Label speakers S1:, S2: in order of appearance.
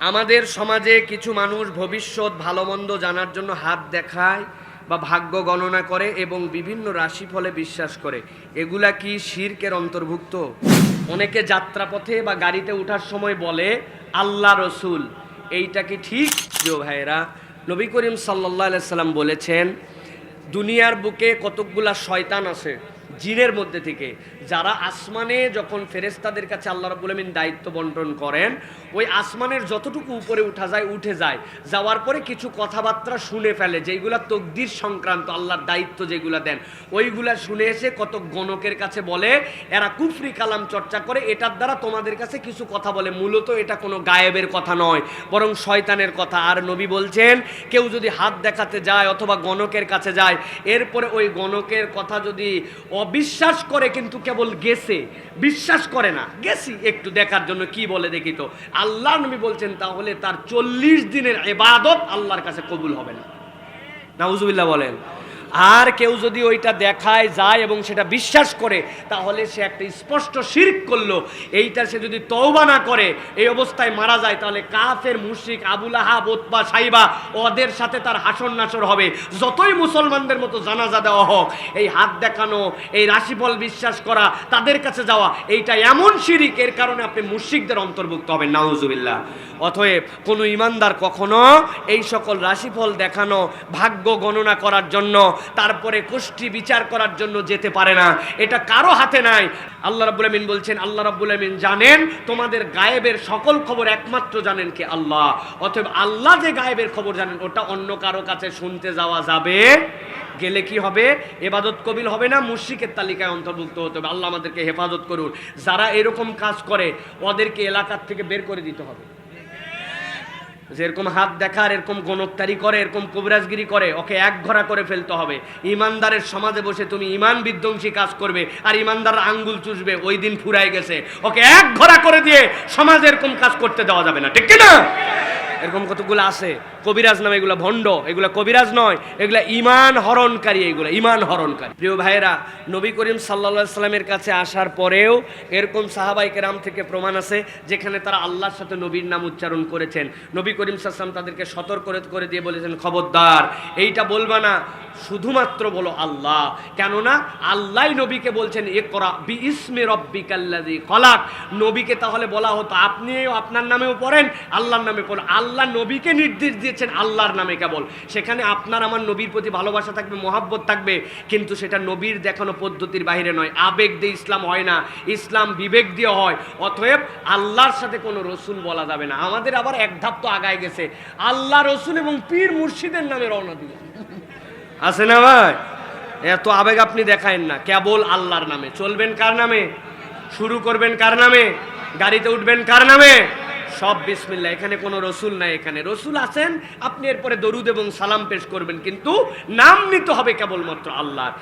S1: আমাদের সমাজে কিছু মানুষ ভবিষ্যৎ ভালো মন্দ জানার জন্য হাত দেখায় বা ভাগ্য গণনা করে এবং বিভিন্ন রাশিফলে বিশ্বাস করে। এগুলা কি শির্কের অন্তর্ভুক্ত? অনেকে যাত্রাপথে বা গাড়িতে ওঠার সময় বলে, আল্লাহ রসুল। এইটা কি ঠিক? প্রিয় ভাইয়েরা, নবী করিম সাল্লাহ সাল্লাম বলেছেন, দুনিয়ার বুকে কতকগুলা শয়তান আছে জিনের মধ্যে থেকে। যারা আসমানে যখন ফেরেস্তাদের কাছে আল্লাহ রাবুল দায়িত্ব বন্টন করেন, ওই আসমানের যতটুকু উপরে উঠা যায়, উঠে যায়। যাওয়ার পরে কিছু কথাবার্তা শুনে ফেলে, যেইগুলা তকদির সংক্রান্ত, আল্লাহর দায়িত্ব যেগুলা দেন। ওইগুলা শুনে এসে কত গণকের কাছে বলে, এরা কুফরি কালাম চর্চা করে, এটার দ্বারা তোমাদের কাছে কিছু কথা বলে। মূলত এটা কোনো গায়েবের কথা নয়, বরং শয়তানের কথা। আর নবী বলছেন, কেউ যদি হাত দেখাতে যায় অথবা গণকের কাছে যায়, এরপরে ওই গণকের কথা যদি অবিশ্বাস করে কিন্তু কেবল গেছে, বিশ্বাস করে না। গেছি একটু দেখার জন্য কি বলে দেখি তো। আল্লাহ নবী বলছেন, তাহলে তার চল্লিশ দিনের এবাদত আল্লাহর কাছে কবুল হবে না। নাউজুবিল্লাহ বলেন। আর কেউ যদি ওইটা দেখায়, যায় এবং সেটা বিশ্বাস করে, তাহলে সে একটা স্পষ্ট শির্ক করল। এইটা সে যদি তওবা না করে, এই অবস্থায় মারা যায়, তাহলে কাফের, মুশরিক আবুল আহাব ওতবা সাইবা, ওদের সাথে তার হাসন নাসর হবে। যতই মুসলমানদের মতো জানাজা দেওয়া হোক, এই হাত দেখানো, এই রাশিফল বিশ্বাস করা, তাদের কাছে যাওয়া, এইটা এমন শিরিক, এর কারণে আপনি মুশরিকদের অন্তর্ভুক্ত হবেন, নাউজুবিল্লাহ। অতএব কোনো ইমানদার কখনো এই সকল রাশিফল দেখানো, ভাগ্য গণনা করার জন্য তারপরে কুষ্টি বিচার করার জন্য যেতে পারে না। এটা কারও হাতে নাই। আল্লাহ রাব্বুল আমিন বলছেন, আল্লাহ রাব্বুল আমিন জানেন, তোমাদের গায়েবের সকল খবর একমাত্র জানেন কে আল্লাহ। অতএব আল্লাহ যে গায়েবের খবর জানেন, ওটা অন্য কারও কাছে শুনতে যাওয়া যাবে। গেলে কি হবে? এবাদত কবিল হবে না, মুশরিকের তালিকায় অন্তর্ভুক্ত হতে হবে। আল্লাহ আমাদেরকে হেফাজত করুন। যারা এরকম কাজ করে, ওদেরকে এলাকার থেকে বের করে দিতে হবে। যেরকম হাত দেখার, এরকম গণত্যারি করে, এরকম কবিরাজগিরি করে, ওকে এক ঘরা করে ফেলতে হবে। ইমানদারের সমাজে বসে তুমি ইমান বিধ্বংসী কাজ করবে, আর ইমানদার আঙ্গুল চুষবে, ওই দিন ফুরাই গেছে। ওকে এক ঘরা করে দিয়ে সমাজে এরকম কাজ করতে দেওয়া যাবে না। ঠিক না এরকম কতগুলো আছে? কবিরাজ নামে এগুলো ভণ্ড, এগুলো কবিরাজ নয়, এগুলা ইমান হরণকারী এগুলো ইমান হরণকারী। প্রিয় ভাইয়েরা, নবী করিম সাল্লা সাল্লামের কাছে আসার পরেও এরকম সাহাবাই কেরাম থেকে প্রমাণ আছে, যেখানে তারা আল্লাহর সাথে নবীর নাম উচ্চারণ করেছেন। নবী করিম সাল্লাম তাদেরকে সতর্ক করে দিয়ে বলেছেন, খবরদার, এইটা বলবা না, শুধুমাত্র বলো আল্লাহ। কেননা, আল্লাহ নবীকে বলছেন এ করা বি ইসমে রব্বিকাল্লাদি কলাক নবীকে তাহলে বলা হতো, আপনিও আপনার নামেও পড়েন, আল্লাহর নামে পড়েন। আল্লাহ নবীকে নির্দেশ দিয়েছেন আল্লাহর নামে কেবল। সেখানে আপনার আমার নবীর প্রতি ভালোবাসা থাকবে, মহাব্বত থাকবে, কিন্তু সেটা নবীর দেখানো পদ্ধতির বাইরে নয়। আবেগ দিয়ে ইসলাম হয় না, ইসলাম বিবেক দিয়ে হয়। অতএব আল্লাহর সাথে কোনো রসুল বলা যাবে না। আমাদের আবার এক ধাপ তো আগায় গেছে। আল্লাহ রসুল এবং পীর মুর্শিদের নামে রওনা দিয়ে আছে না ভাই? এত আবেগ আপনি দেখায়েন না। কেবল আল্লাহর নামে। চলবেন কার নামে? শুরু করবেন কার নামে? গাড়িতে উঠবেন কার নামে? সব বিসমিল্লা এখানে কোনো রসুল নাই এখানে। রসুল আছেন, আপনি এরপরে দরুদ এবং সালাম পেশ করবেন, কিন্তু নাম নিতে হবে কেবলমাত্র আল্লাহর।